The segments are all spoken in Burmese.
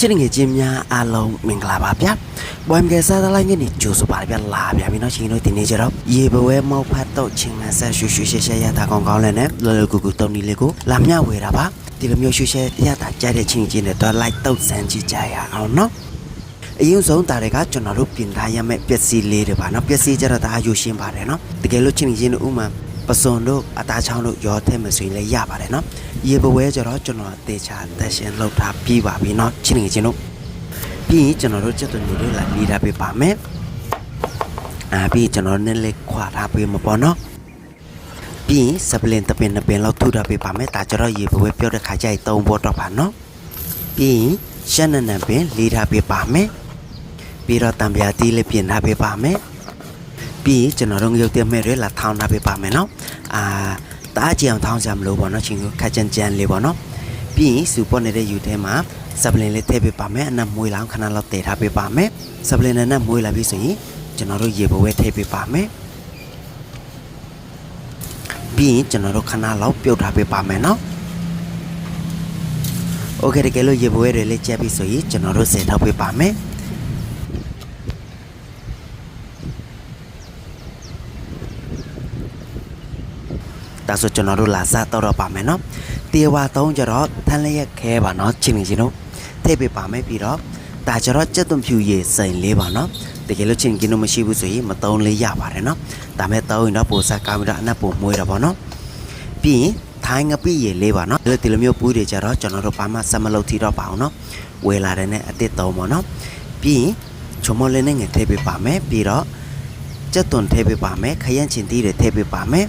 ချစ်ငယ်ချင်းများအားလုံးမင်္ဂလာပါဗျာဘွမ်ကဲစားသလိုက်ငယ်နေကြိုးဆိုပါဗျာလာဗျာမင်းတို့ချင်းတို့ဒီနေ့ကျတော့ရေဘဝဲမောက်ဖတ်တော့ချင်းမဆတ်ရှူရှူရှဲရှဲရတာကောင်းကောင်းလည်းနဲ့လောလောကူကူတုံနီလေးကိုလာမျှဝေတာပါဒီလိုမျိုးရှူရှဲရတာကြားတဲ့ချင်းချင်းနဲ့တော့လိုက်တော့စမ်းကြည့်ကြရအောင်နော်အရင်ဆုံးတာတွေကကျွန်တော်တို့ပြင်ထားရမယ့်ပစ္စည်းလေးတွေပါနော်ပစ္စည်းကြတော့ဒါယူရှင်းပါတယ်နော်တကယ်လို့ချင်းချင်းတို့ဥမာပစွန်တို့အသားချောင်းတို့ရောထဲမဆိုရင်လည်းရပါတယ်နော် ရေဘဝဲကျတော့ကျွန်တော်တေချာတက်ရှင်လောက်ထားပြီးပါပြီနော်ချင်းချင်းတို့ပြီးရင်ကျွန်တော်တို့ချက်သွင်းနေလေးလာလီထားပေးပါမယ်အာပြီးရင်ကျွန်တော်နဲ့လေးခွာထားပေးမှာပေါ့နော်ပြီးရင်စပလင်တပင်နှစ်ပင်လောက်ထုထားပေးပါမယ်ဒါကြတော့ရေဘဝဲပြောတဲ့ခါကျရင်သုံးဖို့တော့ပါနော်ပြီးရင်ရှက်နနံပင်လီထားပေးပါမယ်ပြီးတော့တံပြာတီးလေးပြင်ထားပေးပါမယ်ပြီးရင်ကျွန်တော်တို့ရုပ်တက်မဲ့တွေလာထောင်းထားပေးပါမယ်နော်အာ တားကြအောင်ထောင်းစရာမလိုပါတော့ချင်းကိုခက်ကြမ်းကြမ်းလေးပေါ့နော် ပြီးရင်စူပေါ်နေတဲ့ယူထဲမှာဆပ်ပလင်လေးထည့်ပေးပါမယ်အနက်မွေးလောင်ခဏလောက်တည်ထားပေးပါမယ်ဆပ်ပလင်နဲ့အနက်မွေးလာပြီဆိုရင်ကျွန်တော်တို့ရေဘဝဲထည့်ပေးပါမယ်ပြီးရင်ကျွန်တော်တို့ခဏလောက်ပြုတ်ထားပေးပါမယ်နော်โอเคတကယ်လို့ရေဘဝဲတွေလေးချက်ပြီဆိုရင်ကျွန်တော်တို့စင်ထောက်ပေးပါမယ် ဒါဆိုကျွန်တော်တို့လာစားတော့တော့ပါမယ်နော်တေဝါသုံးကြတော့ထန်းလျက်ခဲပါနော်ချင်းချင်းချင်းတို့ထိပ်ပေးပါမယ်ပြီးတော့ဒါကြတော့ကြက်သွန်ဖြူရည်စိန်လေးပါနော်တကယ်လို့ချင်းချင်းတို့မရှိဘူးဆိုရင်မသုံးလေးရပါတယ်နော်ဒါမဲ့သုံးရင်တော့ပိုစားကောင်းပြီးတော့အနက်ပိုမွေးတာပေါ့နော်ပြီးရင်ထိုင်းငပိရည်လေးပါနော်ဒီလိုမျိုးပူးတွေကြတော့ကျွန်တော်တို့ဘာမှဆက်မလုပ်ထီတော့ပါအောင်နော်ဝယ်လာတဲ့နဲ့အစ်စ်သုံးပါနော်ပြီးရင်ချုံမလေးနဲ့ငယ်ထိပ်ပေးပါမယ်ပြီးတော့ကြက်သွန်ထိပ်ပေးပါမယ်ခရမ်းချင်တီးတွေထိပ်ပေးပါမယ်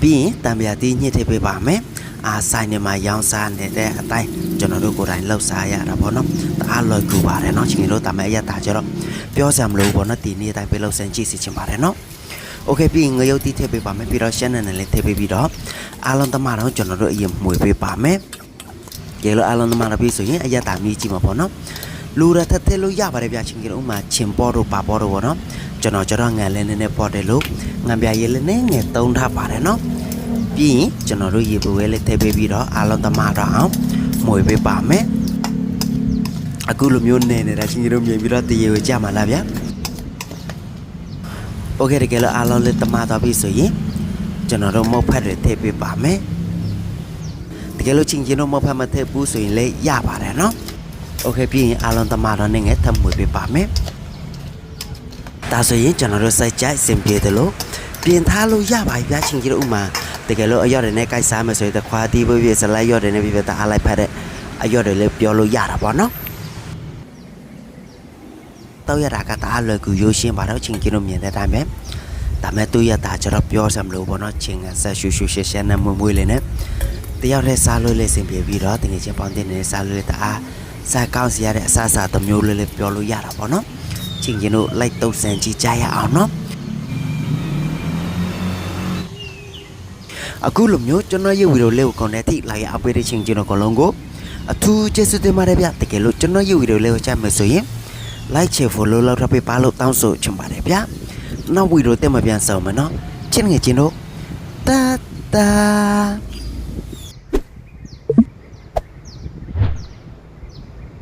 ပြီးရင်တံပြာတီးညှစ်ထည့်ပေးပါမယ်အာဆိုင်နေမှာရောင်းစားနေတဲ့အတိုင်းကျွန်တော်တို့ကိုယ်တိုင်လှုပ်ရှားရတာပေါ့နော်တအားလွယ်ကူပါတယ်နော်ချင်းတို့တာမဲအရတာကျတော့ပြောစရာမလိုဘူးပေါ့နော်ဒီနေ့တိုင်းပဲလှုပ်ဆန်းကြည့်စီချင်ပါတယ်နော်โอเคပြီးရင်ငရုတ်တီးထည့်ပေးပါမယ်ပြီးတော့ရှမ်းနယ်နယ်လေးထည့်ပေးပြီးတော့အားလုံးသမားတော့ကျွန်တော်တို့အရင်မှွေပေးပါမယ်ကျေလို့အားလုံးသမားတော့ပြီးဆိုရင်အရတာမြည်ကြည့်မှာပေါ့နော်လူရထက်ထည့်လို့ရပါတယ်ဗျာချင်းတို့ဥမာချင်ပေါ်တို့ပါပေါ်တို့ပေါ့နော်ကျွန်တော်ကျတော့ငံလဲနေနေပေါ်တယ်လို့ငံပြရဲလဲနေငယ်သုံးထားပါတယ်နော် ပြီးရင်ကျွန်တော်တို့ရေပွဲလေးထည့်ပေးပြီးတော့အားလုံးသမားတော့အောင်မွေပေးပါမယ်အခုလိုမျိုးနေနေတာချင်းချင်းတို့မြင်ပြီးတော့တရေဝကြမှာလားဗျာโอเคတကယ်လို့အားလုံးလေးသမားတော့ပြီဆိုရင်ကျွန်တော်တို့မုတ်ဖက်တွေထည့်ပေးပါမယ်တကယ်လို့ချင်းချင်းတို့မုတ်ဖက်မထည့်ဘူးဆိုရင်လည်းရပါတယ်နော်โอเคပြီးရင်အားလုံးသမားတော့နေငယ်ထပ်မွေပေးပါမယ်ဒါဆိုရင်ကျွန်တော်တို့စိုက်ကြိုက်စင်ပြေတယ်လို့ပြင်ထားလို့ရပါပြီဗျာချင်းချင်းတို့ဥမာ တကယ်လို့အရော့တွေနဲ့ကိုက်စားမယ်ဆိုရင်တခွာတီးဖို့ပြစလိုက်ရော့တွေနဲ့ပြပြတအားလိုက်ဖက်တဲ့အရော့တွေလည်းပြောလို့ရတာပေါ့နော်တော့ရတာကတအားလွယ်ကူရိုးရှင်းပါတော့ချင်းကင်းတို့မြင်တဲ့အတိုင်းပဲဒါမဲ့သူရတာကျတော့ပြောစမလို့ပေါ့နော်ချင်းကဆက်ရှူရှူရှဲရှဲနဲ့မွေ့မွေ့လေးနဲ့တယောက်တည်းစားလို့လေးစင်ပြေပြီးတော့တကယ်ချင်းပေါင်းတင်နေစားလို့လေးတအားစားကောင်းစီရတဲ့အစားအစာတစ်မျိုးလေးလေးပြောလို့ရတာပေါ့နော်ချင်းကင်းတို့လိုက်တုပ်ဆန်ကြည့်ကြရအောင်နော် အခုလိုမျိုးကျွန်တော်ရဲ့ဗီဒီယိုလေးကို connect ထိလာရအပေးတဲ့ချင်းကျွန်တော်ကလုံးကိုအထူးကျေးဇူးတင်ပါတယ်ဗျတကယ်လို့ကျွန်တော်ရဲ့ဗီဒီယိုလေးကိုကြိုက်မယ်ဆိုရင် like share follow လောက်ထပ်ပေးပါလို့တောင်းဆိုချင်ပါတယ်ဗျနောက်ဗီဒီယိုတက်မပြန်ဆောင်မယ်နော်ချင်းငယ်ချင်းတို့တာတာ